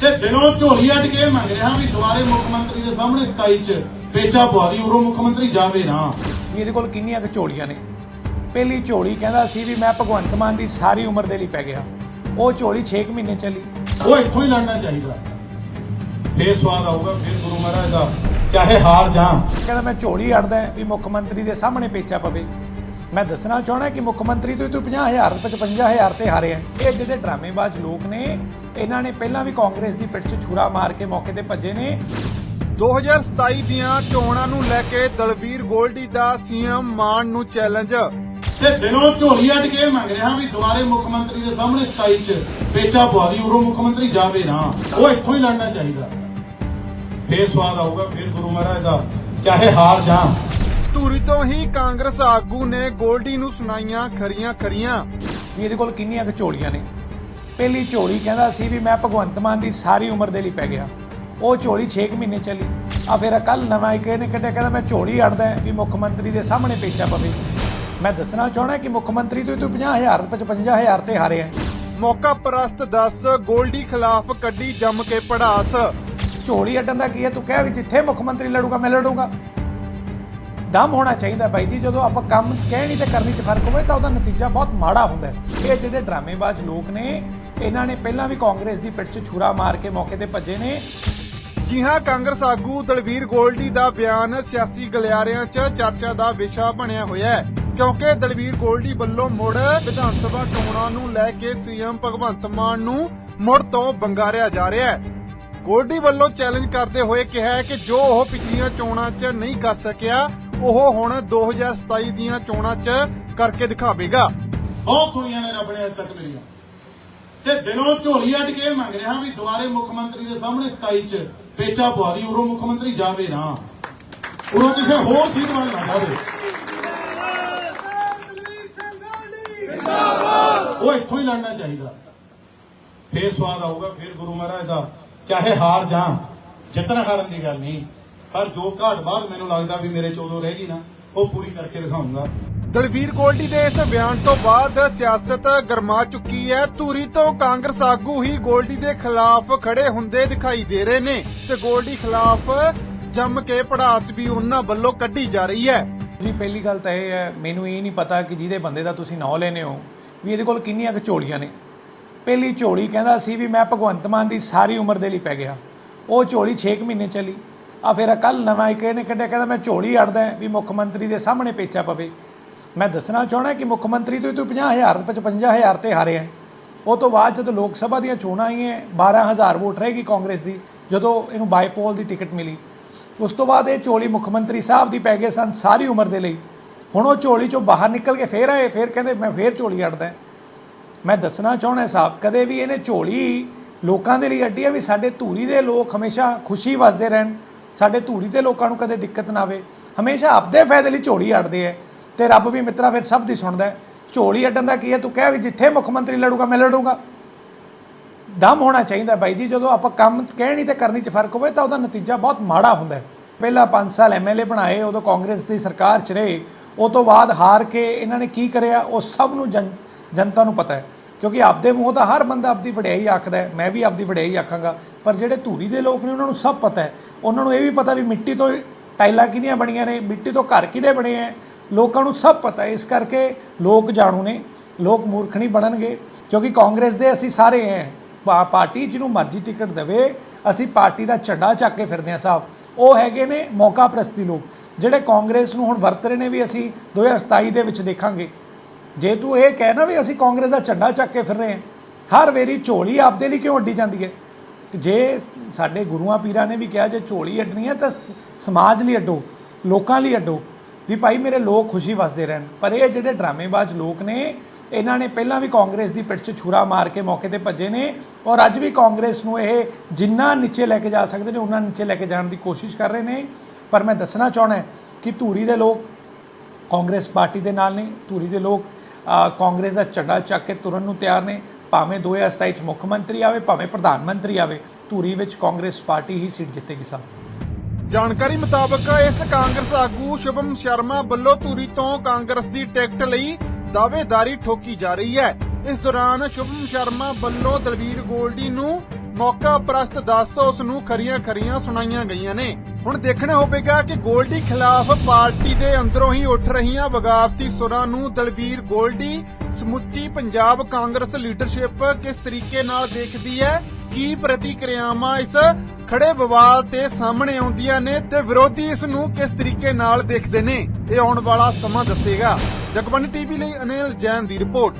ਤੇ ਦਿਨੋਂ ਝੋਲੀ ਅੱਡ ਕੇ ਮੰਗ ਰਿਹਾ ਵੀ ਦੁਬਾਰੇ ਮੁੱਖ ਮੰਤਰੀ ਦੇ ਸਾਹਮਣੇ 27 ਚ ਪੇਚਾ ਪਵਾ ਦੀ ਉਰੋਂ ਮੁੱਖ ਮੰਤਰੀ ਜਾਵੇ ਨਾ। ਵੀ ਇਹਦੇ ਕੋਲ ਕਿੰਨੀਆਂ ਕੁ ਝੋਲੀਆਂ ਨੇ? ਪਹਿਲੀ ਝੋਲੀ ਕਹਿੰਦਾ ਸੀ ਵੀ ਮੈਂ ਭਗਵੰਤ ਮਾਨ ਦੀ ਸਾਰੀ ਉਮਰ ਦੇ ਲਈ ਪੈ ਗਿਆ। ਉਹ ਝੋਲੀ 6 ਮਹੀਨੇ ਚੱਲੀ। ਉਹ ਇੱਥੋਂ ਹੀ ਲੜਨਾ ਚਾਹੀਦਾ। ਫੇਰ ਸਵਾਦ ਆਊਗਾ ਫੇਰ ਗੁਰੂ ਮਹਾਰਾਜ ਦਾ ਚਾਹੇ ਹਾਰ ਜਾਂ ਕਹਿੰਦਾ ਮੈਂ ਝੋਲੀ ਅੜਦਾ ਵੀ ਮੁੱਖ ਮੰਤਰੀ ਦੇ ਸਾਹਮਣੇ ਪੇਚਾ ਪਵੇ। ਮੈਂ ਦੱਸਣਾ ਚਾਹਣਾ ਕਿ ਮੁੱਖ ਮੰਤਰੀ ਤੋਂ ਤੂੰ 50000 55000 ਤੇ ਹਾਰਿਆ ਇਹ ਜਿਹੜੇ ਡਰਾਮੇਬਾਜ਼ ਲੋਕ ਨੇ ਇਹਨਾਂ ਨੇ ਪਹਿਲਾਂ ਵੀ ਕਾਂਗਰਸ ਦੀ ਪਿੱਠ 'ਚ ਛੁਰਾ ਮਾਰ ਕੇ ਮੌਕੇ ਤੇ ਭੱਜੇ ਨੇ। 2027 ਦੀਆਂ ਚੋਣਾਂ ਨੂੰ ਲੈ ਕੇ ਦਲਵੀਰ ਗੋਲਡੀ ਦਾ ਸੀਐਮ ਮਾਨ ਨੂੰ ਚੈਲੰਜ। ਤੇ ਦਿਨੋਂ ਝੋਲੀ ਅੱਡ ਕੇ ਮੰਗ ਰਿਹਾ ਵੀ ਦੁਬਾਰੇ ਮੁੱਖ ਮੰਤਰੀ ਦੇ ਸਾਹਮਣੇ 27 ਚ ਪੇਚਾ ਪਵਾ ਦੀ ਉਰੋਂ ਮੁੱਖ ਮੰਤਰੀ ਜਾਵੇ ਨਾ। ਉਹ ਇੱਥੋਂ ਹੀ ਲੜਨਾ ਚਾਹੀਦਾ। ਫੇਰ ਸਵਾਦ ਆਊਗਾ ਫੇਰ ਗੁਰੂ ਮਹਾਰਾਜ ਦਾ ਚਾਹੇ ਹਾਰ ਜਾਂ ਤੋਂ ਹੀ ਕਾਂਗਰਸ ਆਗੂ ਨੇ ਗੋਲਡੀ ਨੂੰ ਸੁਣਾਈਆਂ ਖਰੀਆਂ ਖਰੀਆਂ। ਵੀ ਇਹਦੇ ਕੋਲ ਕਿੰਨੀਆਂ ਕੁ ਝੋਲੀਆਂ ਨੇ? ਪਹਿਲੀ ਝੋਲੀ ਕਹਿੰਦਾ ਸੀ ਵੀ ਮੈਂ ਭਗਵੰਤ ਮਾਨ ਦੀ ਸਾਰੀ ਉਮਰ ਦੇ ਲਈ ਪੈ ਗਿਆ। ਉਹ ਝੋਲੀ 6 ਮਹੀਨੇ ਚੱਲੀ। ਆ ਫਿਰ ਕੱਲ ਨਵਾਂ ਇੱਕ ਇਹਨੇ ਕੱਢਿਆ ਕਹਿੰਦਾ ਮੈਂ ਝੋਲੀ ਅੜਦਾ ਵੀ ਮੁੱਖ ਮੰਤਰੀ ਦੇ ਸਾਹਮਣੇ ਪੇਚਾ ਪਵੇ। ਮੈਂ ਦੱਸਣਾ ਚਾਹਣਾ ਕਿ ਮੁੱਖ ਮੰਤਰੀ ਤੋਂ ਤੂੰ 50000 55000 ਤੇ ਹਾਰਿਆ ਮੌਕਾ ਪ੍ਰਸਤ 10 ਗੋਲਡੀ ਖਿਲਾਫ ਕੱਢੀ ਜੰਮ ਕੇ ਪੜਾਸ ਝੋਲੀ ਅੱਡਣ ਦਾ ਕੀ ਹੈ? ਤੂੰ ਕਹਿ ਵੀ ਜਿੱਥੇ ਮੁੱਖ ਮੰਤਰੀ ਲੜੂਗਾ ਮੈਂ ਲੜੂਗਾ। ਦਮ ਹੋਣਾ ਚਾਹੀਦਾ ਬਾਈ ਜੀ। ਜਦੋਂ ਆਪਾਂ ਕੰਮ ਕਹਿਣੀ ਤੇ ਕਰਨੀ 'ਚ ਫ਼ਰਕ ਹੋਵੇ, ਤਾਂ ਉਹਦਾ ਨਤੀਜਾ ਬਹੁਤ ਮਾੜਾ ਹੁੰਦਾ ਹੈ। ਇਹ ਜਿਹੜੇ ਡਰਾਮੇਬਾਜ਼ ਲੋਕ ਨੇ, ਇਹਨਾਂ ਨੇ ਪਹਿਲਾਂ ਵੀ ਕਾਂਗਰਸ ਦੀ ਪਿੱਠ 'ਚ ਛੁਰਾ ਮਾਰ ਕੇ ਮੌਕੇ ਤੇ ਭੱਜੇ ਨੇ। ਜੀ ਹਾਂ, ਕਾਂਗਰਸ ਆਗੂ ਦਲਵੀਰ ਗੋਲਡੀ ਦਾ ਬਿਆਨ ਸਿਆਸੀ ਗਲਿਆਰਿਆਂ 'ਚ ਚਰਚਾ ਦਾ ਵਿਸ਼ਾ ਬਣਿਆ ਹੋਇਆ ਹੈ। ਕਿਉਂਕਿ ਦਲਵੀਰ ਗੋਲਡੀ ਵੱਲੋਂ ਮੁੜ ਵਿਧਾਨ ਸਭਾ ਚੋਣਾਂ ਨੂੰ ਲੈ ਕੇ ਸੀਐਮ ਭਗਵੰਤ ਮਾਨ ਨੂੰ ਮੁੜ ਤੋਂ ਬੰਗਾਰਿਆ ਜਾ ਰਿਹਾ ਹੈ। ਗੋਲਡੀ ਵੱਲੋਂ ਚੈਲੰਜ ਕਰਦੇ ਹੋਏ ਕਿਹਾ ਕਿ ਜੋ ਉਹ ਪਿਛਲੀਆਂ ਚੋਣਾਂ 'ਚ ਨਹੀਂ ਕਰ ਸਕਿਆ ਉਹ ਹੁਣ 2027 ਦੀਆਂ ਚੋਣਾਂ 'ਚ ਕਰਕੇ ਦਿਖਾਵੇਗਾ। ਬਹੁਤ ਸੁਣੀਆਂ ਨੇ ਰੱਬ ਨੇ ਅੱਜ ਤੱਕ ਮੇਰੀਆਂ। ਤੇ ਦਿਨੋਂ ਝੋਲੀ ਅੱਡ ਕੇ ਮੰਗ ਰਿਹਾ ਵੀ ਦੁਬਾਰੇ ਮੁੱਖ ਮੰਤਰੀ ਦੇ ਸਾਹਮਣੇ 27 ਚ ਪੇਚਾ ਪਵਾ ਦੀ, ਉਰੋਂ ਮੁੱਖ ਮੰਤਰੀ ਜਾਵੇ ਨਾ। ਉਰੋਂ ਕਿਸੇ ਹੋਰ ਸੀਟ ਵੱਲ ਨਾ ਜਾਵੇ। ਉਹ ਇੱਥੋਂ ਹੀ ਲੜਨਾ ਚਾਹੀਦਾ। ਫੇਰ ਸਵਾਦ ਆਊਗਾ, ਫੇਰ ਗੁਰੂ ਮਹਾਰਾਜ ਦਾ, ਚਾਹੇ ਹਾਰ ਜਾਂ, ਜਿੱਤਣ ਹਾਰਨ ਦੀ ਗੱਲ ਨਹੀਂ। ਪਰ ਜੋ ਘਾਟ ਬਾਅਦ ਮੈਨੂੰ ਲੱਗਦਾ ਵੀ ਮੇਰੇ ਚ ਰਹਿ ਗਈ ਨਾ ਉਹ ਪੂਰੀ ਕਰਕੇ ਦਿਖਾਉਂਗਾ। ਦਲਵੀਰ ਗੋਲਡੀ ਦੇ ਇਸ ਬਿਆਨ ਤੋਂ ਬਾਅਦ ਸਿਆਸਤ ਗਰਮਾ ਚੁੱਕੀ ਹੈ। ਧੂਰੀ ਤੋਂ ਕਾਂਗਰਸ ਆਗੂ ਹੀ ਗੋਲਡੀ ਦੇ ਖਿਲਾਫ ਖੜੇ ਹੁੰਦੇ ਦਿਖਾਈ ਦੇ ਰਹੇ ਨੇ ਤੇ ਗੋਲਡੀ ਖਿਲਾਫ ਜੰਮ ਕੇ ਪੜਾਸ ਵੀ ਉਹਨਾਂ ਵੱਲੋਂ ਕੱਢੀ ਜਾ ਰਹੀ ਹੈ। ਜੀ ਪਹਿਲੀ ਗੱਲ ਤਾਂ ਇਹ ਹੈ ਮੈਨੂੰ ਇਹ ਨਹੀਂ ਪਤਾ ਕਿ ਜਿਹਦੇ ਬੰਦੇ ਦਾ ਤੁਸੀਂ ਨਾਂ ਲੈਨੇ ਹੋ ਵੀ ਇਹਦੇ ਕੋਲ ਕਿੰਨੀਆਂ ਕੁ ਝੋਲੀਆਂ ਨੇ। ਪਹਿਲੀ ਝੋਲੀ ਕਹਿੰਦਾ ਸੀ ਵੀ ਮੈਂ ਭਗਵੰਤ ਮਾਨ ਦੀ ਸਾਰੀ ਉਮਰ ਦੇ ਲਈ ਪੈ ਗਿਆ। ਉਹ ਝੋਲੀ 6 ਮਹੀਨੇ ਚੱਲੀ। ਆ ਫਿਰ ਕੱਲ ਨਵਾਂ ਇੱਕ ਇਹਨੇ ਕੱਢਿਆ, ਕਹਿੰਦਾ ਮੈਂ ਝੋਲੀ ਅੜਦਾ ਵੀ ਮੁੱਖ ਮੰਤਰੀ ਦੇ ਸਾਹਮਣੇ ਪੇਚਾ ਪਵੇ। ਮੈਂ ਦੱਸਣਾ ਚਾਹਣਾ ਕਿ ਮੁੱਖ ਮੰਤਰੀ ਤੋਂ ਤੂੰ 50000 55000 ਤੇ ਹਾਰਿਆ ਉਹ ਤੋਂ ਬਾਅਦ ਜਦੋਂ ਲੋਕ ਸਭਾ ਦੀਆਂ ਚੋਣਾਂ ਆਈਆਂ 12000 ਵੋਟ ਰਹੇਗੀ ਕਾਂਗਰਸ ਦੀ, ਜਦੋਂ ਇਹਨੂੰ ਬਾਈਪੋਲ ਦੀ ਟਿਕਟ ਮਿਲੀ। ਉਸ ਤੋਂ ਬਾਅਦ ਇਹ ਝੋਲੀ ਮੁੱਖ ਮੰਤਰੀ ਸਾਹਿਬ ਦੀ ਪੈ ਗਏ ਸਨ ਸਾਰੀ ਉਮਰ ਦੇ ਲਈ। ਹੁਣ ਉਹ ਝੋਲੀ ਚੋਂ ਬਾਹਰ ਨਿਕਲ ਕੇ ਫੇਰ ਆਏ, ਫੇਰ ਕਹਿੰਦੇ ਮੈਂ ਫੇਰ ਝੋਲੀ ਅੜਦਾ ਮੈਂ ਦੱਸਣਾ ਚਾਹਣਾ ਸਾਹਿਬ, ਕਦੇ ਵੀ ਇਹਨੇ ਝੋਲੀ ਲੋਕਾਂ ਦੇ ਲਈ ਅੱਡੀ ਹੈ ਵੀ ਸਾਡੇ ਧੂਰੀ ਦੇ ਲੋਕ ਹਮੇਸ਼ਾ ਖੁਸ਼ੀ ਵਸਦੇ ਰਹਿਣ ਸਾਡੇ ਧੂੜੀ ਦੇ ਲੋਕਾਂ ਨੂੰ ਕਦੇ ਦਿੱਕਤ ਨਾ ਆਵੇ। ਹਮੇਸ਼ਾ ਆਪਦੇ ਫਾਇਦੇ ਲਈ ਝੋਲੀ ਅੜਦੇ ਹੈ ਤੇ ਰੱਬ ਵੀ ਮਿੱਤਰਾ ਫਿਰ ਸਭ ਦੀ ਸੁਣਦਾ ਝੋਲੀ ਅੱਡਣ ਦਾ ਕੀ ਹੈ ਤੂੰ ਕਹਿ ਵੀ ਜਿੱਥੇ ਮੁੱਖ ਮੰਤਰੀ ਲੜੂਗਾ, ਮੈਂ ਲੜੂਗਾ। ਦਮ ਹੋਣਾ ਚਾਹੀਦਾ ਬਾਈ ਜੀ। ਜਦੋਂ ਆਪਾਂ ਕੰਮ ਕਹਿਣੀ ਤੇ ਕਰਨੀ 'ਚ ਫ਼ਰਕ ਹੋਵੇ ਤਾਂ ਉਹਦਾ ਨਤੀਜਾ ਬਹੁਤ ਮਾੜਾ ਹੁੰਦਾ ਹੈ ਪਹਿਲਾਂ 5 ਸਾਲ ਐਮਐਲਏ ਬਣਾਏ, ਉਦੋਂ ਕਾਂਗਰਸ ਦੀ ਸਰਕਾਰ 'ਚ ਰਹੇ। ਉਹ ਤੋਂ ਬਾਅਦ ਹਾਰ ਕੇ ਇਹਨਾਂ ਨੇ ਕੀ ਕਰਿਆ? ਉਹ ਸਭ ਨੂੰ ਜਨ- ਜਨਤਾ ਨੂੰ ਪਤਾ ਹੈ ਕਿਉਂਕਿ ਆਪਦੇ ਮੂੰਹ ਦਾ ਹਰ ਬੰਦਾ ਆਪਦੀ ਵਡਿਆਈ ਆਖਦਾ ਹੈ ਮੈਂ ਵੀ ਆਪਦੀ ਵਡਿਆਈ ਆਖਾਂਗਾ। ਪਰ ਜਿਹੜੇ ਧੂਰੀ ਦੇ ਲੋਕ ਨੇ, ਉਹਨਾਂ ਨੂੰ ਸਭ ਪਤਾ ਹੈ। ਉਹਨਾਂ ਨੂੰ ਇਹ ਵੀ ਪਤਾ ਵੀ ਮਿੱਟੀ ਤੋਂ ਟਾਈਲਾਂ ਕਿਹਦੀਆਂ ਬਣੀਆਂ ਨੇ, ਮਿੱਟੀ ਤੋਂ ਘਰ ਕਿਹਦੇ ਬਣੇ ਹੈ। ਲੋਕਾਂ ਨੂੰ ਸਭ ਪਤਾ ਹੈ। ਇਸ ਕਰਕੇ ਲੋਕ ਜਾਣੂ ਨੇ, ਲੋਕ ਮੂਰਖ ਨਹੀਂ ਬਣਨਗੇ, ਕਿਉਂਕਿ ਕਾਂਗਰਸ ਦੇ ਅਸੀਂ ਸਾਰੇ ਹੈ। ਪਾ- ਪਾਰਟੀ ਜਿਹਨੂੰ ਮਰਜ਼ੀ ਟਿਕਟ ਦੇਵੇ, ਅਸੀਂ ਪਾਰਟੀ ਦਾ ਝੰਡਾ ਚੱਕ ਕੇ ਫਿਰਦੇ ਹਾਂ ਸਾਹਿਬ ਉਹ ਹੈਗੇ ਨੇ ਮੌਕਾ ਪ੍ਰਸਤੀ ਲੋਕ। ਜਿਹੜੇ ਕਾਂਗਰਸ ਨੂੰ ਹੁਣ ਵਰਤ ਰਹੇ ਨੇ ਵੀ ਅਸੀਂ 2027 ਦੇ ਵਿੱਚ ਦੇਖਾਂਗੇ। ਜੇ ਤੂੰ ਇਹ ਕਹਿ ਨਾ ਵੀ ਅਸੀਂ ਕਾਂਗਰਸ ਦਾ ਝੰਡਾ ਚੱਕ ਕੇ ਫਿਰ ਰਹੇ ਹਾਂ, ਹਰ ਵੇਰੀ ਝੋਲੀ ਆਪਦੇ ਲਈ ਕਿਉਂ ਅੱਡੀ ਜਾਂਦੀ ਹੈ? ਜੇ ਸਾਡੇ ਗੁਰੂਆਂ ਪੀਰਾਂ ਨੇ ਵੀ ਕਿਹਾ, ਜੇ ਝੋਲੀ ਅੱਡਣੀ ਹੈ ਤਾਂ ਸ- ਸਮਾਜ ਲਈ ਅੱਡੋ, ਲੋਕਾਂ ਲਈ ਅੱਡੋ। ਵੀ ਭਾਈ ਮੇਰੇ ਲੋਕ ਖੁਸ਼ੀ ਵਸਦੇ ਰਹਿਣ। ਪਰ ਇਹ ਜਿਹੜੇ ਡਰਾਮੇਬਾਜ਼ ਲੋਕ ਨੇ, ਇਹਨਾਂ ਨੇ ਪਹਿਲਾਂ ਵੀ ਕਾਂਗਰਸ ਦੀ ਪਿੱਠ 'ਚ ਛੁਰਾ ਮਾਰ ਕੇ ਮੌਕੇ ਤੇ ਭੱਜੇ ਨੇ ਔਰ ਅੱਜ ਵੀ ਕਾਂਗਰਸ ਨੂੰ ਇਹ ਜਿੰਨਾ ਨੀਚੇ ਲੈ ਕੇ ਜਾ ਸਕਦੇ ਨੇ, ਉਹਨਾਂ ਨੀਚੇ ਲੈ ਕੇ ਜਾਣ ਦੀ ਕੋਸ਼ਿਸ਼ ਕਰ ਰਹੇ ਨੇ। ਪਰ ਮੈਂ ਦੱਸਣਾ ਚਾਹਣਾ ਕਿ ਧੂਰੀ ਦੇ ਲੋਕ ਕਾਂਗਰਸ ਪਾਰਟੀ ਦੇ ਨਾਲ ਨੇ। ਧੂਰੀ ਦੇ ਲੋਕ ਕਾਂਗਰਸ ਦਾ ਝੰਡਾ ਚੱਕ ਕੇ ਤੁਰਨ ਨੂੰ ਤਿਆਰ ਨੇ। ਭਾਵੇਂ 2027 ਚ ਮੁੱਖ ਮੰਤਰੀ ਆਵੇ, ਭਾਵੇਂ ਪ੍ਰਧਾਨ ਮੰਤਰੀ ਆਵੇ, ਧੂਰੀ ਵਿੱਚ ਕਾਂਗਰਸ ਪਾਰਟੀ ਹੀ ਸੀਟ ਜਿੱਤੇਗੀ ਸਾਹਿਬ ਜਾਣਕਾਰੀ ਮੁਤਾਬਕ ਇਸ ਕਾਂਗਰਸ ਆਗੂ ਸ਼ੁਭਮ ਸ਼ਰਮਾ ਵੱਲੋਂ ਧੂਰੀ ਤੋਂ ਕਾਂਗਰਸ ਦੀ ਟਿਕਟ ਲਈ ਦਾਅਵੇਦਾਰੀ ਠੋਕੀ ਜਾ ਰਹੀ ਹੈ। ਇਸ ਦੌਰਾਨ ਸ਼ੁਭਮ ਸ਼ਰਮਾ ਵੱਲੋਂ ਦਲਵੀਰ ਗੋਲਡੀ ਨੂੰ ਮੌਕਾ ਪ੍ਰਸਤ ਦੱਸ ਉਸ ਨੂੰ ਖਰੀਆਂ ਖਰੀਆਂ ਸੁਣਾਈਆਂ ਗਈਆਂ ਨੇ। ਹੁਣ ਦੇਖਣਾ ਹੋਵੇਗਾ ਕਿ ਗੋਲਡੀ ਖਿਲਾਫ ਪਾਰਟੀ ਦੇ ਅੰਦਰੋਂ ਹੀ ਉੱਠ ਰਹੀਆਂ ਬਗਾਵਤੀ ਸੁਰਾਂ ਨੂੰ ਦਲਵੀਰ ਗੋਲਡੀ, ਸਮੁੱਚੀ ਪੰਜਾਬ ਕਾਂਗਰਸ ਲੀਡਰਸ਼ਿਪ ਕਿਸ ਤਰੀਕੇ ਨਾਲ ਦੇਖਦੀ ਹੈ? ਕੀ ਪ੍ਰਤੀਕਿਰਿਆਵਾਂ ਇਸ ਖੜੇ ਵਿਵਾਦ ਤੇ ਸਾਹਮਣੇ ਆਉਂਦੀਆਂ ਨੇ ਤੇ ਵਿਰੋਧੀ ਇਸ ਨੂੰ ਕਿਸ ਤਰੀਕੇ ਨਾਲ ਦੇਖਦੇ ਨੇ? ਇਹ ਆਉਣ ਵਾਲਾ ਸਮਾਂ ਦੱਸੇਗਾ। ਜਗਬਾਨੀ ਟੀਵੀ ਲਈ ਅਨਿਲ ਜੈਨ ਦੀ ਰਿਪੋਰਟ।